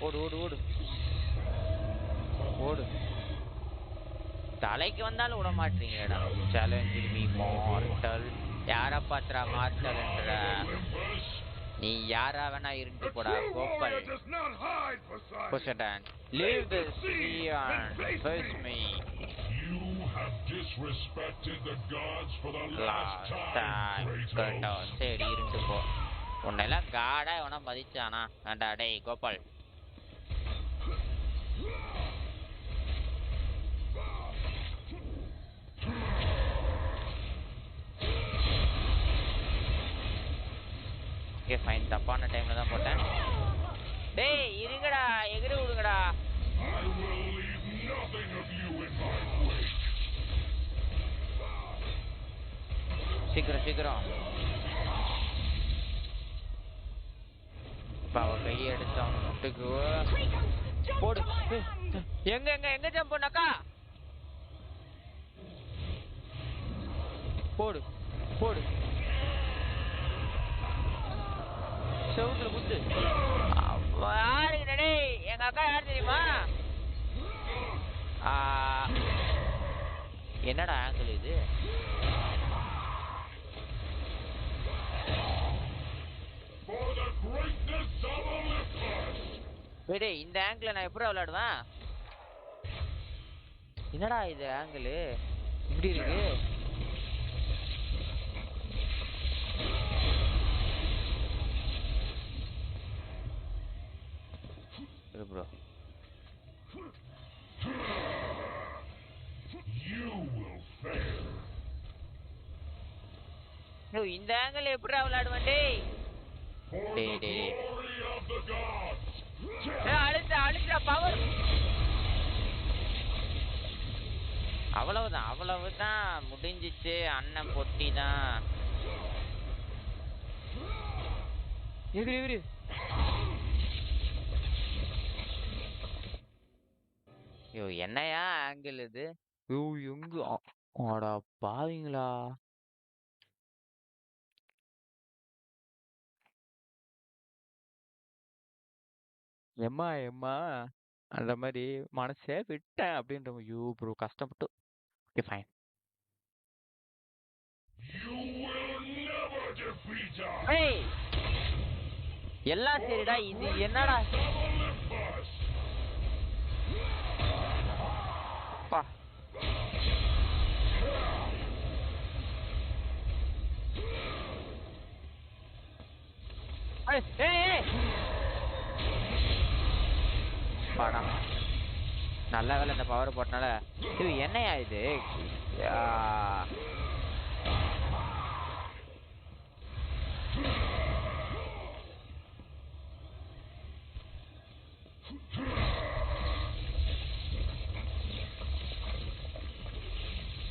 ஓடு ஓடு ஓடு. ஓடு. தலைக்கு வந்தாலும் விட மாட்டீங்களேடா. சேலஞ்ச் மீ மார்டல் யாரை பாத்துறா மார்டல்ன்ற நீ யாரா வேணா இருந்து போடா sight. புஷடன் leave the sea and face me. You have disrespected the gods for the last last time, time Kratos. கேட்டோம் சரி இருந்து போ உன்னெல்லாம் காடா எவனா மதிச்சானா? வேண்டா டேய் கோபால். ஓகே ஃபைன் தப்பான டைம்ல தான் போட்டேன். டேய் இருங்கடா எகிரி விடுங்கடா. சீக்கிரம் சீக்கிரம். இப்போ அவன் கையை எடுத்து அவன் முட்டுக்கு. போடு. எங்க எங்க எங்க ஜம்ப் பண்ணக்கா? போடு போடு. செவுத்துல குத்து. யாருங்க டேய் எங்க அக்கா யார் தெரியுமா? என்னடா ஆங்கிள் இது! விடு இந்த ஆங்கிள் நான் எப்படி விளையாடுவேன்? என்னடா இது ஆங்கிள் இப்படி இருக்கு? Fail. இந்த ஆங்கிள் எப்படி விளையாடுவேன் டேய்? Gods! ஏய், அழுத்த அழுத்த பவர் அவ்வளவுதான் அவ்வளவுதான். முடிஞ்சிச்சு அண்ணன் பொட்டி தான் எகிரி எகிரி ஐயோ! என்னையா ஆங்கிள் இது? ஐயோ! எங்க? அடா பாவீங்களா? எம்மா எம்மா? அந்த மாதிரி மனசே விட்டேன் அப்படின்ற ஐயோ ப்ரோ கஷ்டப்பட்டு. ஓகே ஃபைன் எல்லாம் சரிடா இது என்னடா? படம் நல்ல வேலை இந்த பவர் போட்டனால. இது என்னையா இது?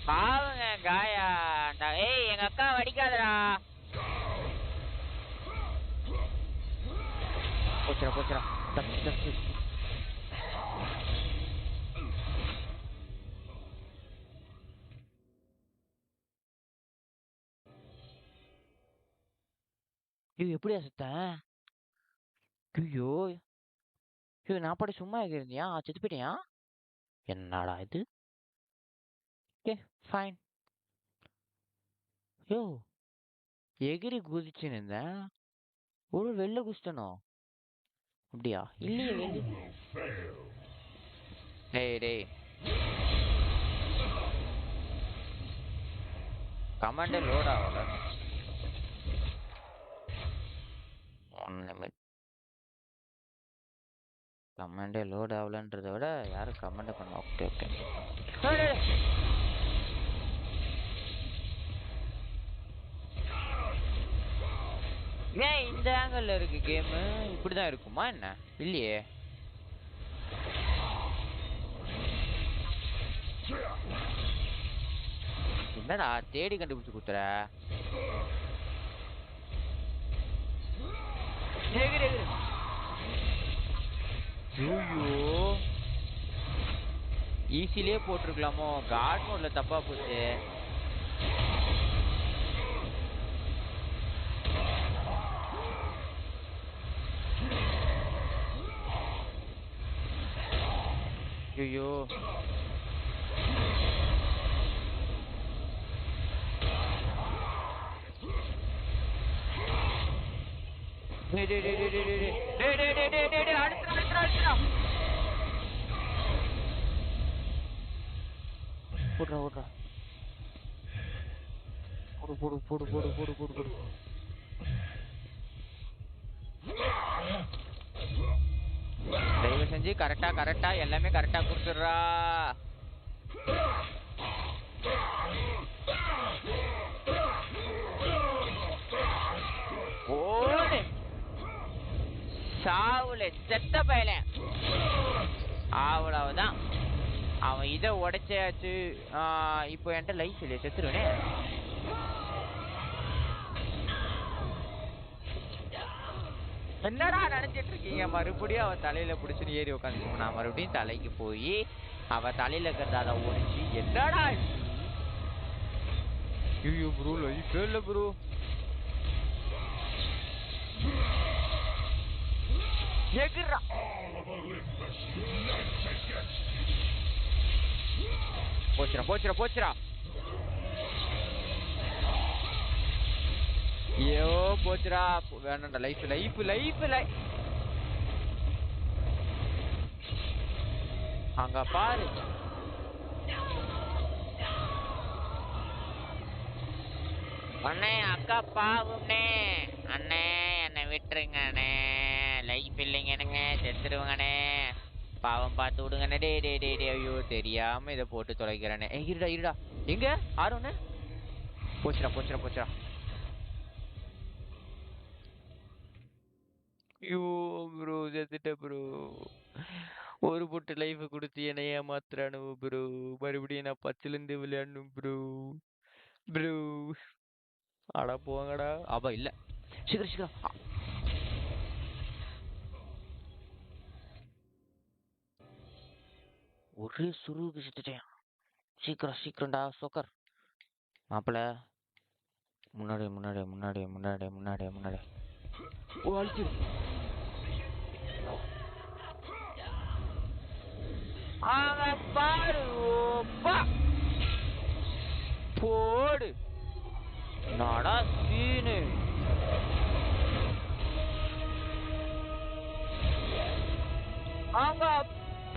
பாவங்க காயா. ஏய் எங்க அக்கா வடிக்காதடா. போச்சுடா போச்சுடா தப்பு தப்பு இது எப்படியா செத்தேன் ஐயோ ஐயோ நான் படி சும்மா இருந்தியா செத்து போயிட்டியா என்னடா இது ஓகே ஃபைன் யோ எகிரி குதிச்சுன்னு இருந்தேன் ஒரு வெளில குதிச்சிட்டனும் அப்படியா? இல்லையே. டேய் டேய். கமாண்டே லோட் ஆகல. One limit. கமாண்டே லோட் ஆகலன்றத விட யாரும் கமாண்டே பண்ண ஓகே ஓகே. ஏன் இந்த ஆங்கிள் இருக்கு கேமு இப்படிதான் இருக்குமா என்ன? இல்லையே. என்னடா தேடி கண்டுபிடிச்சு குத்துற. ஐயோ. ஈஸிலே போட்டிருக்கலாமோ? காட் மோட்ல தப்பா போச்சு. ஐயோ டேய் டேய் டேய் டேய் டேய் டேய் டேய் டேய் டேய் டேய் டேய் அடுத்துடா அடுத்துடா அடுத்துடா போடுறா போடுறா போடு போடு போடு போடு போடு போடு போடு தயவு செஞ்சு கரெக்டா கரெக்டா எல்லாமே கரெக்டா கொடுத்துட்றா. ஓடு. சாவுல செத்த பயல அவ்வளவுதான். அவன் இதை உடைச்சாச்சு. ஆஹ் இப்போ என்கிட்ட லைஃப் இல்லையே செத்துருவேனே. என்னடா நினைச்சிட்டு இருக்கீங்க மறுபடியும் அவ தலையில பிடிச்சிட்டு ஏறி உட்காந்து நான் மறுபடியும் தலைக்கு போய் அவ தலையில இருக்கிறத அதை ஒடிச்சு என்னடா ஐயோ ப்ரோ லைஃப் இல்ல ப்ரோ எகுறா. போச்சுடா போச்சுடா போச்சுடா. ஐயோ போச்சுடா. வேணாண்டா லைஃப் லைஃப் லைஃப் லைஃப் அங்க பாரு. அண்ணே அக்கா பாவும்னே. அண்ணே என்னை விட்டுருங்க அண்ணே. லைஃப் இல்லைங்கண்ணே செத்துருவங்கண்ணே பாவம் பார்த்து விடுங்கண்ணே டே டே டே டே. ஐயோ தெரியாம இதை போட்டு தொலைக்கிறேனே. இருடா இருடா. எங்க? ஆரோண்ணே போச்சுடா போச்சுடா போச்சுடா. ஐயோ ப்ரோ செத்துட்ட ப்ரோ ஒரு பொட்டு லைஃப் கொடுத்து என்னை ஏமாத்துறானு ப்ரோ மறுபடியும் நான் பச்சிலேருந்து விளையாடணும் ப்ரோ ப்ரோ அட போங்கடா. அவ இல்ல. சீக்கிரம் சீக்கிரம். ஒரே சுருவுக்கு செத்துட்டேன். சீக்கிரம் சீக்கிரம்டா சோக்கர் மாப்பிள. முன்னாடி முன்னாடி முன்னாடி முன்னாடி முன்னாடி முன்னாடி ஓ அழிச்சு ஆக பாரு போடு. நாடா சீனு. அங்க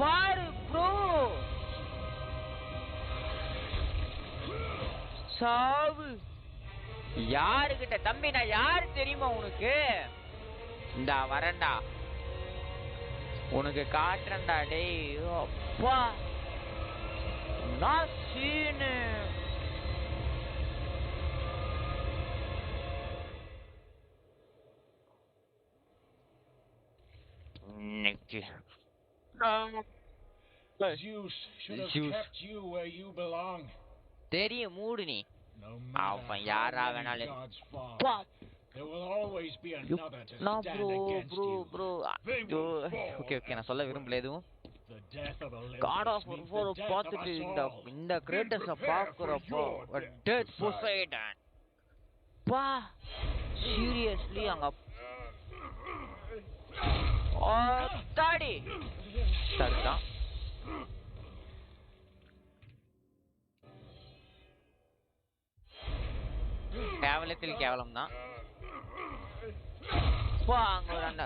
பாரு ப்ரோ சாவு. யாருக்கிட்ட தம்பி நான் யாரு தெரியுமா உனக்கு? இந்த வரேன்டா. உனக்கு காட்டுறேன்டா டேய் அப்பா நான் சீனு இன்னைக்கு Zeus should have Zeus. kept you where you belong. தெரியும் மூடு நீ அவன் யாரா வேணாலும் There will always be another to no, stand bro, against bro, you. bro, bro. Okay okay நான் சொல்ல விரும்பல எதுவும்? காட் ஆஃப் வார் பார்த்துட்டு இந்த இந்த கிரேட்டர்ஸ பாக்குறப்போ டெத் பொசைடன் பா சீரியஸ்லி அங்க ஓ தாடி தடுத்தான் கேவலத்தில் கேவலம் தான் பா அங்க ஒரு அந்த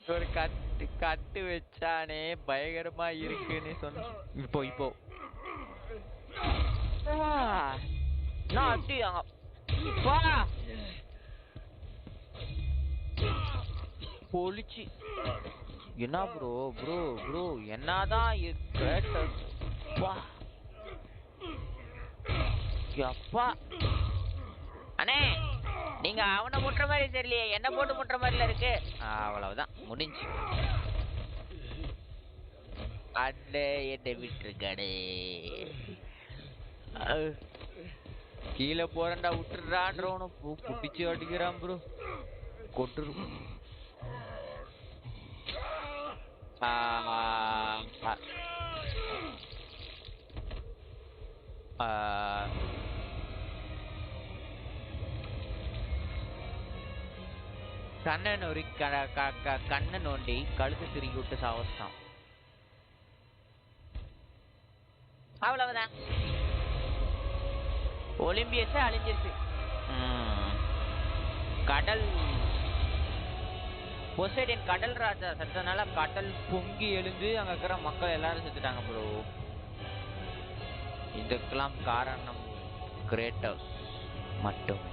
ஒரு கட்டு கட்டு வச்சானே பயங்கரமா இருக்குன்னு சொன்ன இப்போ இப்போ ஆ, நான் வா என்ன ப்ரோ ப்ரோ ப்ரோ என்னதான் இருக்கு? எப்பா அண்ணே நீங்க அவனை முட்டுற மாதிரி தெரியலையே. என்ன போட்டு முட்டுற மாதிரில இருக்கு. அவ்வளவுதான். முடிஞ்சு. அண்ணே என்னை விட்டுருக்கடே கீழே போறேன்டா விட்டுறான்றவனு புடிச்சு அடிக்கிறான் ப்ரோ. கொட்டுரு. ஆஹ் ஆஹ் ஆ. கண்ணை நொறி க க- க- கண்ணை நோண்டி கழுத்து திருக்கி விட்டு சாவச்சிட்டான் அவ்வளவுதான். ஒலிம்பியஸே அழிஞ்சிருச்சு. கடல் பொசைடன் கடல் ராஜா செத்தனால கடல் பொங்கி எழுந்து அங்க இருக்கிற மக்கள் எல்லாரும் செத்துட்டாங்க ப்ரோ இதுக்கெல்லாம் காரணம் கிரேட்டர்ஸ் மட்டும்.